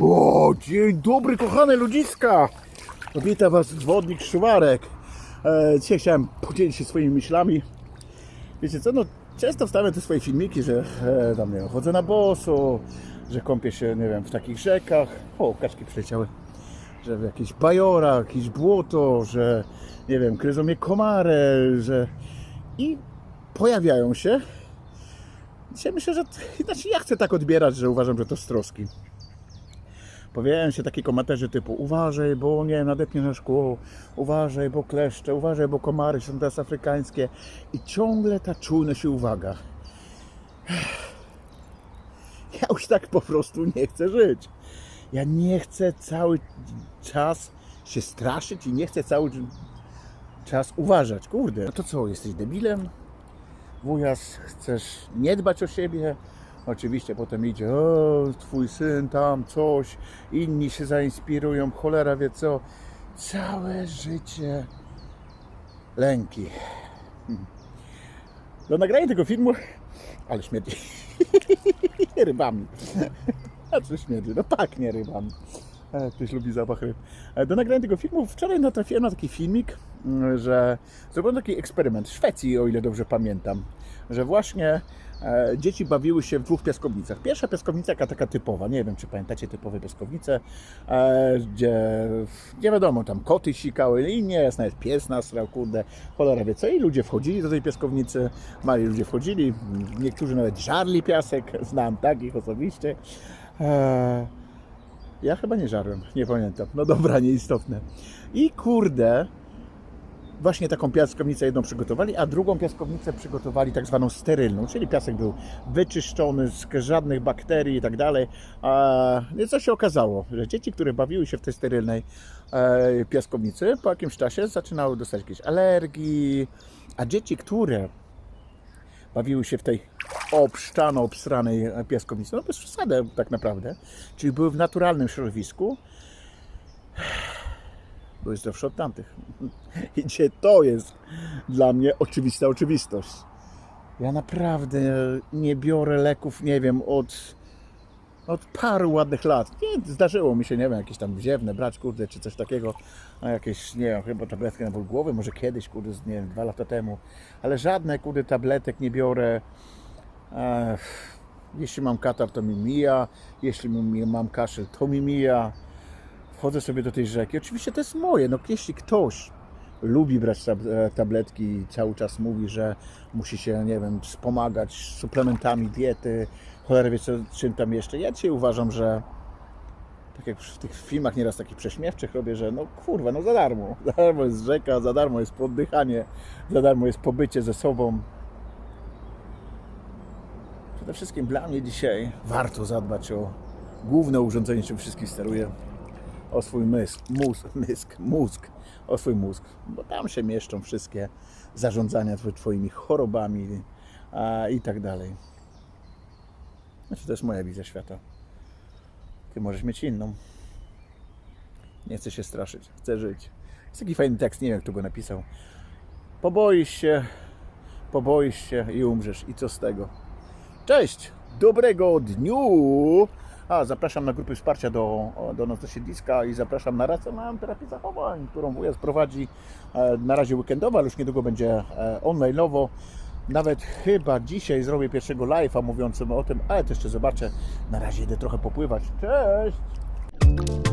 O, dzień dobry, kochane ludziska! Witam Was, wodnik Szywarek. E, dzisiaj chciałem podzielić się swoimi myślami. Wiecie co, no często wstawiam te swoje filmiki, że e, tam, nie wiem, chodzę na boso, że kąpię się, nie wiem, w takich rzekach. O, kaczki przyleciały. Że w jakichś bajorach, jakieś błoto, że, nie wiem, kryzą mnie komary, że... I pojawiają się Dzisiaj myślę, że znaczy ja chcę tak odbierać, że uważam, że to z troski. Pojawiają się takie komentarze typu uważaj, bo nie wiem, nadepnie na szkło, uważaj, bo kleszcze, uważaj, bo komary są teraz afrykańskie i ciągle ta czujność i uwaga. Ja już tak po prostu nie chcę żyć. Ja nie chcę cały czas się straszyć i nie chcę cały czas uważać. Kurde, no to co, jesteś debilem? Wujas, chcesz nie dbać o siebie. Oczywiście potem idzie, o, twój syn tam, coś, inni się zainspirują, cholera wie co. Całe życie lęki. Do nagrania tego filmu, ale śmierdzi rybami. Co śmierdzi? No pachnie rybami. E, Ktoś lubi zapach ryb. E, Do nagrania tego filmu wczoraj natrafiłem na taki filmik, że zrobiono taki eksperyment w Szwecji, o ile dobrze pamiętam, że właśnie e, dzieci bawiły się w dwóch piaskownicach. Pierwsza piaskownica jaka taka typowa, nie wiem czy pamiętacie typowe piaskownice, e, gdzie nie wiadomo, tam koty sikały i nie jest nawet pies nasrał, kurde, cholera wie co. I ludzie wchodzili do tej piaskownicy, mali ludzie wchodzili, niektórzy nawet żarli piasek, znam takich osobiście. E, ja chyba nie żarłem, nie pamiętam. No dobra, nieistotne. I kurde, właśnie taką piaskownicę jedną przygotowali, a drugą piaskownicę przygotowali tak zwaną sterylną, czyli piasek był wyczyszczony z żadnych bakterii i tak dalej. No i co się okazało, że dzieci, które bawiły się w tej sterylnej e, piaskownicy, po jakimś czasie zaczynały dostać jakieś alergii, a dzieci, które bawiły się w tej obszczano, obsranej piaskownicy, no bez przesady tak naprawdę, czyli były w naturalnym środowisku, były zdrowsze od tamtych. I to jest dla mnie oczywista oczywistość. Ja naprawdę nie biorę leków, nie wiem, od, od paru ładnych lat. Nie, zdarzyło mi się, nie wiem, jakieś tam wziewne brać, kurde, czy coś takiego. A jakieś, nie wiem, chyba tabletkę na ból głowy, może kiedyś, kurde, nie wiem, dwa lata temu. Ale żadne, kurde, tabletek nie biorę. Ech, jeśli mam katar, to mi mija. Jeśli mam kaszel, to mi mija. Wchodzę sobie do tej rzeki. Oczywiście to jest moje. No, jeśli ktoś lubi brać e, tabletki i cały czas mówi, że musi się, nie wiem, wspomagać suplementami diety, cholera wie co, czym tam jeszcze. Ja dzisiaj uważam, że tak jak w tych filmach nieraz takich prześmiewczych robię, że no kurwa, no za darmo. Za darmo jest rzeka, za darmo jest poddychanie, za darmo jest pobycie ze sobą. Przede wszystkim dla mnie dzisiaj warto zadbać o główne urządzenie, czym wszystkim steruję. O swój mysk, mózg, mysk, mózg, o swój mózg, bo tam się mieszczą wszystkie zarządzania two- Twoimi chorobami a, i tak dalej. Znaczy, to jest moja wizja świata. Ty możesz mieć inną. Nie chcę się straszyć, chcę żyć. Jest taki fajny tekst, nie wiem kto go napisał. Poboisz się, poboisz się i umrzesz. I co z tego? Cześć! Dobrego dniu! A, zapraszam na grupy wsparcia do, do nas siedliska i zapraszam na racjonalną terapię zachowań, którą wujas prowadzi e, na razie weekendowo, ale już niedługo będzie e, online'owo. Nawet chyba dzisiaj zrobię pierwszego live'a mówiącym o tym, ale to jeszcze zobaczę. Na razie idę trochę popływać. Cześć!